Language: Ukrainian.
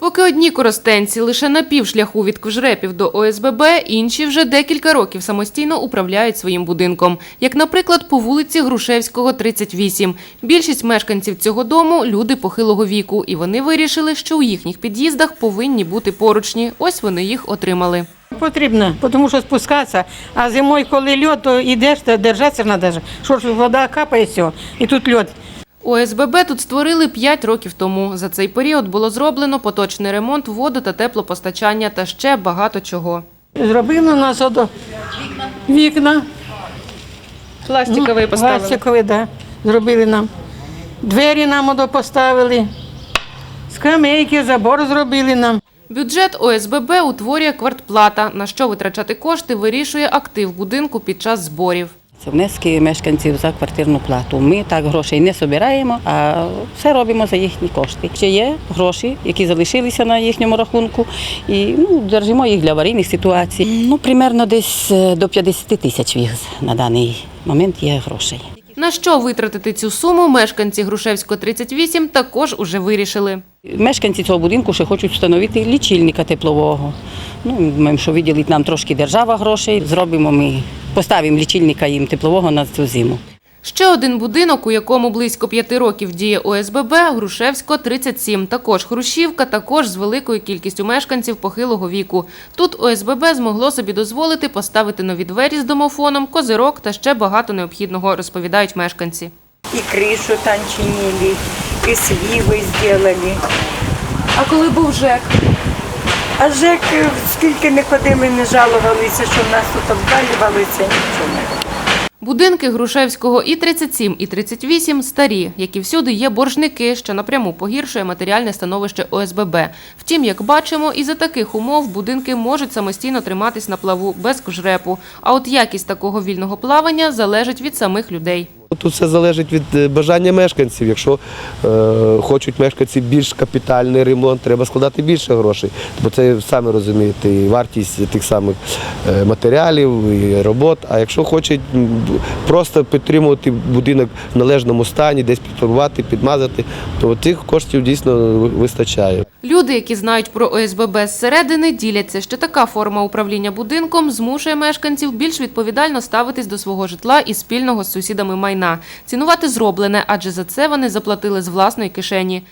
Поки одні коростенці лише на півшляху від Квжрепів до ОСББ, інші вже декілька років самостійно управляють своїм будинком. Як, наприклад, по вулиці Грушевського, 38. Більшість мешканців цього дому – люди похилого віку, і вони вирішили, що у їхніх під'їздах повинні бути поручні. Ось вони їх отримали. Потрібно, тому що спускатися. А зимою, коли льод, то йдеш, то держатися треба. Що ж вода капає, і тут льод. ОСББ тут створили 5 років тому. За цей період було зроблено поточний ремонт воду та теплопостачання та ще багато чого. Зробили у нас ото вікна. Пластиковий Пластикові, да. Зробили нам. Двері нам ото поставили. Скамейки, забор зробили нам. Бюджет ОСББ утворює квартплата. На що витрачати кошти, вирішує актив будинку під час зборів. Це внески мешканців за квартирну плату. Ми так грошей не збираємо, а все робимо за їхні кошти. Ще є гроші, які залишилися на їхньому рахунку, і ну, держимо їх для аварійних ситуацій. Ну, примерно десь е, до 50 тисяч віз на даний момент є грошей. На що витратити цю суму, мешканці Грушевського 38 також уже вирішили. Мешканці цього будинку ще хочуть встановити лічильника теплового. Ну, ми, що виділить нам трошки держава грошей, зробимо ми, поставимо лічильника їм теплового на цю зиму. Ще один будинок, у якому близько п'яти років діє ОСББ, Грушевського 37. Також Хрущівка, також з великою кількістю мешканців похилого віку. Тут ОСББ змогло собі дозволити поставити нові двері з домофоном, козирок та ще багато необхідного, розповідають мешканці. и крышу там чинили, и сливы сделали. А коли був ЖЕК? А ЖЕК, скільки не ходили, не жалувалися, що в нас тут обвалювалися, нічого не. Будинки Грушевського і 37, і 38 старі, як і всюди є боржники, що напряму погіршує матеріальне становище ОСББ. Втім, як бачимо, і за таких умов будинки можуть самостійно триматись на плаву без кужрепу. А от якість такого вільного плавання залежить від самих людей. Тут все залежить від е, бажання мешканців. Якщо е, хочуть мешканці більш капітальний ремонт, треба складати більше грошей. Бо це самі розумієте, і вартість тих самих е, матеріалів, і робот. А якщо хочуть просто підтримувати будинок в належному стані, десь підфарбувати, підмазати, то цих коштів дійсно вистачає. Люди, які знають про ОСББ зсередини, діляться, що така форма управління будинком змушує мешканців більш відповідально ставитись до свого житла і спільного з сусідами майна, цінувати зроблене, адже за це вони заплатили з власної кишені.